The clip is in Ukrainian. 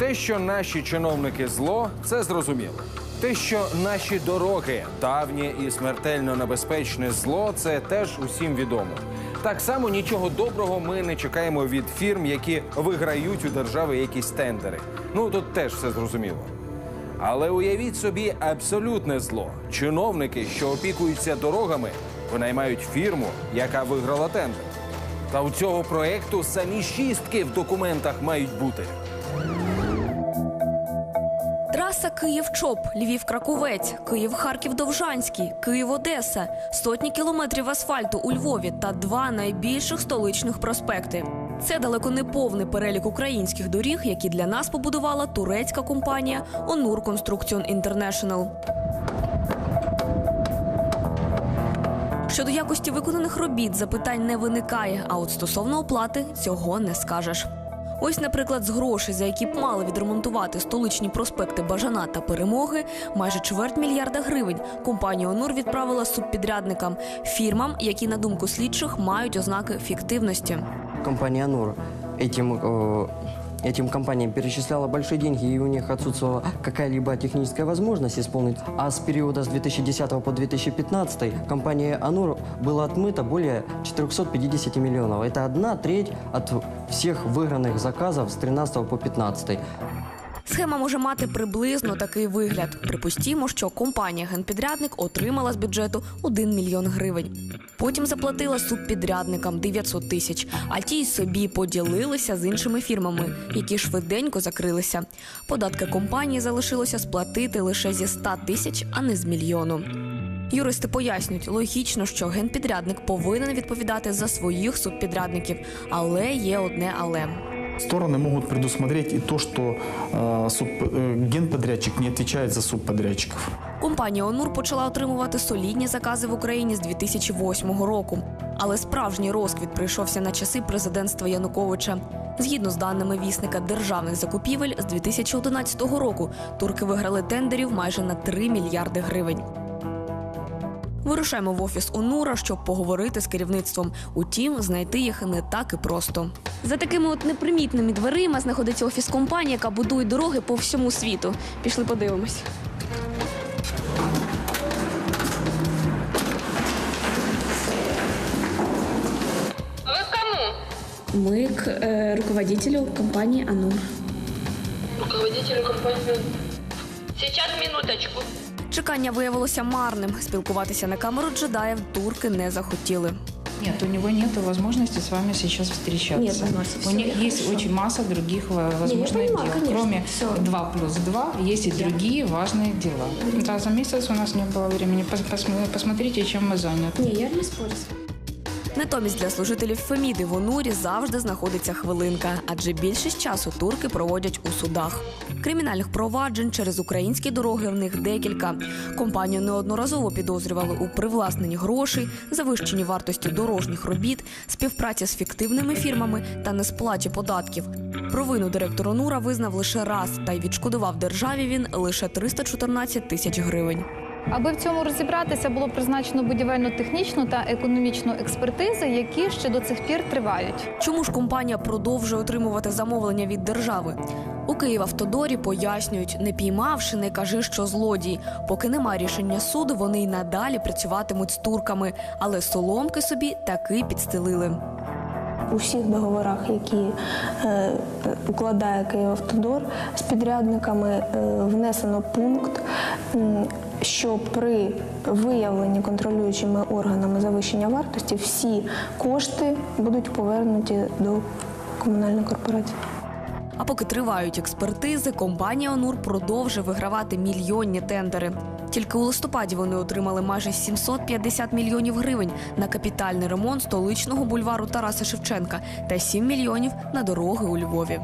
Те, що наші чиновники зло, це зрозуміло. Те, що наші дороги давнє і смертельно небезпечне зло, це теж усім відомо. Так само нічого доброго ми не чекаємо від фірм, які виграють у держави якісь тендери. Ну тут теж все зрозуміло. Але уявіть собі абсолютне зло. Чиновники, що опікуються дорогами, винаймають фірму, яка виграла тендер. Та у цього проекту самі шістки в документах мають бути. Траса Київ-Чоп, Львів-Краковець, Київ-Харків-Довжанський, Київ-Одеса, сотні кілометрів асфальту у Львові та два найбільших столичних проспекти. Це далеко не повний перелік українських доріг, які для нас побудувала турецька компанія Onur Construction International. Щодо якості виконаних робіт запитань не виникає, а от стосовно оплати цього не скажеш. Ось, наприклад, з грошей, за які б мали відремонтувати столичні проспекти Бажана та Перемоги, майже чверть мільярда гривень компанія Онур відправила субпідрядникам фірмам, які на думку слідчих мають ознаки фіктивності. Компанія «Онур» э, этим компаниям перечисляла большие деньги, и у них отсутствовала какая-либо техническая возможность исполнить. А с периода с 2010 по 2015 компания «Анур» была отмыта более 450 миллионов. Это одна треть от всех выигранных заказов с 13 по 15. Схема може мати приблизно такий вигляд. Припустімо, що компанія генпідрядник отримала з бюджету 1 мільйон гривень. Потім заплатила субпідрядникам 900 тисяч, а ті й собі поділилися з іншими фірмами, які швиденько закрилися. Податки компанії залишилося сплатити лише зі 100 тисяч, а не з мільйону. Юристи пояснюють, логічно, що генпідрядник повинен відповідати за своїх субпідрядників, але є одне але. Стороны могут предусмотреть и то, что э, суб, э, генподрядчик не отвечает за субподрядчиков. Компанія Онур почала отримувати солідні закази в Україні з 2008 року. Але справжній розквіт прийшовся на часи президентства Януковича. Згідно з даними вісника державних закупівель, з 2011 року турки виграли тендерів майже на 3 мільярди гривень. Вирушаємо в офіс Онура, щоб поговорити з керівництвом. Утім, знайти їх не так і просто. За такими от непримітними дверима знаходиться офіс компанії, яка будує дороги по всьому світу. Пішли подивимось. Вы к кому? Мы к э, руководителю компании «Анур». Руководителю компании. Сейчас минуточку. Чекання виявилося марним. Спілкуватися на камеру джедаїв турки не захотіли. Нет, у него нет возможности с вами сейчас встречаться. Нет возможности, У всё, них есть хорошо. очень масса других во- возможных понимаю, дел. конечно, Кроме всё. 2 плюс 2, есть и другие важные дела. Да, за месяц у нас не было времени. Пос- пос- Посмотрите, чем мы заняты. Не, я не спорю. Натомість для служителів Феміди в Онурі завжди знаходиться хвилинка, адже більшість часу турки проводять у судах. Кримінальних проваджень через українські дороги в них декілька. Компанію неодноразово підозрювали у привласненні грошей, завищенні вартості дорожніх робіт, співпраці з фіктивними фірмами та несплаті податків. Провину директор Онура визнав лише раз та й відшкодував державі він лише 314 тисяч гривень. Аби в цьому розібратися, було призначено будівельно-технічну та економічну експертизи, які ще до цих пір тривають. Чому ж компанія продовжує отримувати замовлення від держави? У Київавтодорі пояснюють, не піймавши, не кажи, що злодій. Поки нема рішення суду, вони й надалі працюватимуть з турками, але соломки собі таки підстелили. У всіх договорах, які е, укладає Київавтодор з підрядниками, е, внесено пункт, м, що при виявленні контролюючими органами завищення вартості всі кошти будуть повернуті до комунальної корпорації. А поки тривають експертизи, компанія Онур продовжує вигравати мільйонні тендери. Тільки у листопаді вони отримали майже 750 мільйонів гривень на капітальний ремонт столичного бульвару Тараса Шевченка та 7 мільйонів на дороги у Львові.